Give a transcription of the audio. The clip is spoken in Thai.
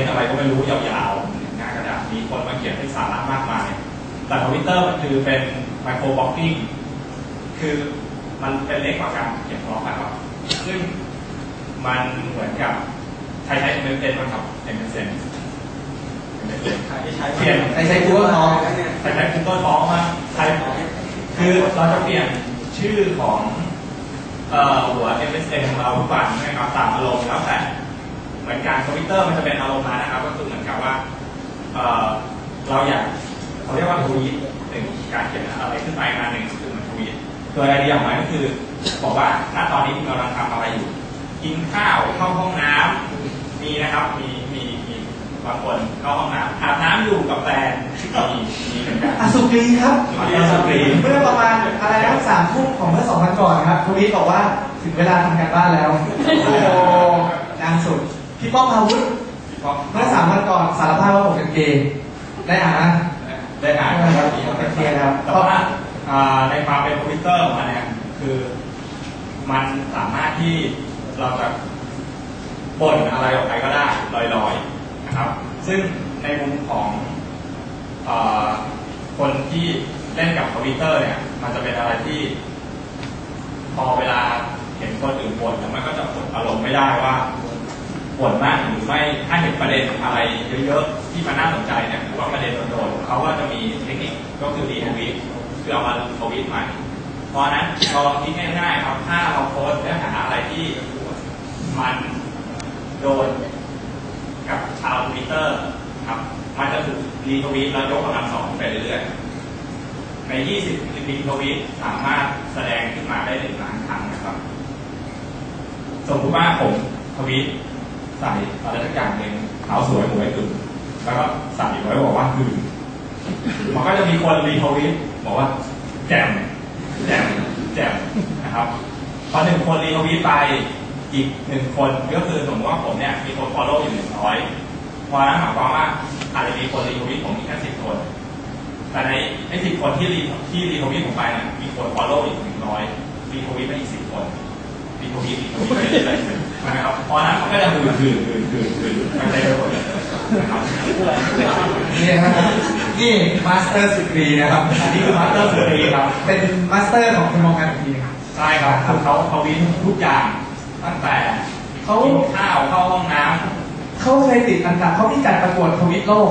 นต์อะไรก็ไม่รู้ยาวๆงานกระดาษมีคนมาเขียนให้สาระมากมาย แต่ทวิตเตอร์มันคือเป็นไมโครบล็อกกิ้งคือมันเป็นเล็กกว่าการเขียนบล็อกนะครับซึ่งมันเหมือนกับใครใช้เอ็มเอ็นมันกับเอ็มเอ็นใครใช้เปลี่ยนใครใช้ Google Talk ใครใช้ Google Talk มาใครคือเราจะเปลี่ยนชื่อของเอ่อหัว MSN ของเราทุกวันนะครับตามอารมณ์แล้วแต่ เหมือนกันทวิตเตอร์มันจะเป็นอารมณ์มานะครับ ก็คือเหมือนกับว่าเอ่อเราอยากเขาเรียกว่าทวีตหนึ่งการเขียนอะไรขึ้นไปมาหนึ่งคือมันทวีตตัวไอเดียของมันก็คือบอกว่าณตอนนี้คุณกำลังทำอะไรอยู่กินข้าวเข้าห้องน้ำมีนะครับมีมีมีบางคนเข้าห้องน้ำอาบน้ำอยู่กับแฟนมีมีเหมือนกันอสุกรีครับอสุกรีเมื่อประมาณอะไรนะสามทุ่มของเมื่อสองวันก่อนครับทวีตบอกว่าถึงเวลาทำการบ้านแล้วโอ้โหดังสุด พี่ป้อมพาวุฒิเมื่อสามวันก่อนสารภาพว่าผมเป็นเกย์ได้อ่านนะได้อ่านได้นะคครัรับบเป็นเกย์ครับแต่ว่าอ่าในความเป็นทวิตเตอร์ของมันเนี่ยคือ มันสามารถที่เราจะบ่นอะไรออกไปก็ได้ลอยๆนะครับ ซึ่งในมุมของเออคนที่เล่นกับทวิตเตอร์เนี่ย มันจะเป็นอะไรที่พอเวลาเห็นคนอื่นบ่นเนี่ยมันก็จะกดอารมณ์ไม่ได้ว่า บ่นมากหรือไม่ถ้าเห็นประเด็นอะไรเยอะๆที่มันน่าสนใจเนี่ยหรือว่าประเด็นโดนๆเขาก็จะมีเทคนิคก็คือรีทวีตคือเอามาทวีตใหม่เพราะนั้นเราลองคิดง่ายๆครับถ้าเราโพสเนื้อหาอะไรที่มันโดนกับชาวทวิตเตอร์ครับมันจะถูกรีทวีตแล้วยกกำลังสองไปเรื่อยๆใน 20รีทวีตสามารถแสดงขึ้นมาได้หนึ่งล้านครั้งนะครับ สมมติว่าผมทวีต ใส่อะไรสักอย่างหนึ่งขาวสวยหมวยตึงแล้วก็ใส่ไว้บอกว่าคือมันก็จะมีคนรีทวีตบอกว่า แจ่มแจ่มแจ่มนะครับพอหนึ่งคนรีทวีตไปอีกหนึ่งคนก็คือสมมติว่าผมเนี่ยมีคน follow อยู่หนึ่งร้อยเพราะนั้นหมายความว่าอาจจะมีคนรีทวีตผมอีแค่สิบคน แต่ในไอ้สิบคนที่รีที่รีทวีตผมไปนะมีคน follow อีกหนึ่งร้อยรีทวีตไปอีกสิบคน รีทวีตรีทวีตไปเรื่อยๆนะครับเพราะนั้นมันก็จะหืนหืนหืนหืนหืนไปเรื่อยๆนะครับนี่นะครับนี่มาสเตอร์สุกรีนะครับอันนี้คือมาสเตอร์สตรีครับ เป็นมาสเตอร์ของคุณมองกันอีกทีหนึงใช่ครับคือเขาทวีตทุกอย่างตั้งแต่เขากินข้าวเข้าห้องน้ำเขาเคยติดอันดับเขามีจัดประกวดทวิตโลก